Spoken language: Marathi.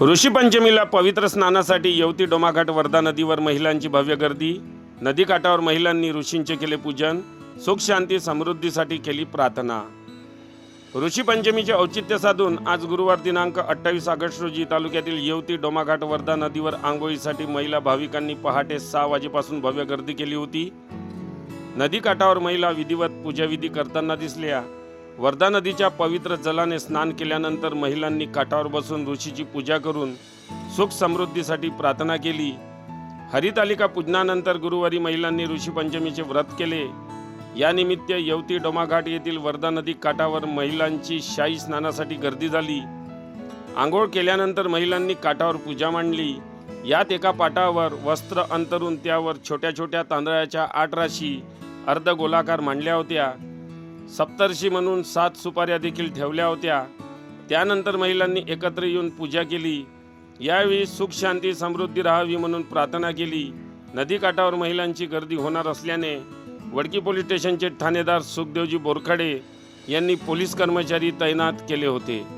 ऋषीपंचमीला पवित्र स्नानासाठी येवती डोमाघाट वर्धा नदीवर महिलांची भव्य गर्दी. नदीकाठावर महिलांनी ऋषींचे केले पूजन. सुख शांती समृद्धीसाठी केली प्रार्थना. ऋषीपंचमीचे औचित्य साधून आज गुरुवार दिनांक अठ्ठावीस ऑगस्ट रोजी तालुक्यातील येवती डोमाघाट वर्धा नदीवर आंघोळीसाठी महिला भाविकांनी पहाटे सहा वाजेपासून भव्य गर्दी केली होती. नदीकाठावर महिला विधिवत पूजाविधी करताना दिसल्या. वर्धा नदीच्या पवित्र जलाने स्नान केल्यानंतर महिलांनी काठावर बसून ऋषीची पूजा करून सुख समृद्धीसाठी प्रार्थना केली. हरितालिका पूजनानंतर गुरुवारी महिलांनी ऋषीपंचमीचे व्रत केले. यानिमित्त येवती डोमाघाट येथील वर्धा नदी काठावर महिलांची शाही स्नानासाठी गर्दी झाली. आंघोळ केल्यानंतर महिलांनी काठावर पूजा मांडली. यात एका पाटावर वस्त्र अंतरून त्यावर छोट्या छोट्या तांदळाच्या आठ राशी अर्धगोलाकार मांडल्या होत्या. सप्तर्षी म्हणून सात सुपाऱ्या देखील ठेवल्या होत्या. त्यानंतर महिलांनी एकत्र येऊन पूजा केली. यावेळी सुख शांती समृद्धी राहावी म्हणून प्रार्थना केली. नदीकाठावर महिलांची गर्दी होणार असल्याने वडकी पोलीस स्टेशनचे ठाणेदार सुखदेवजी बोरखाडे यांनी पोलीस कर्मचारी तैनात केले होते.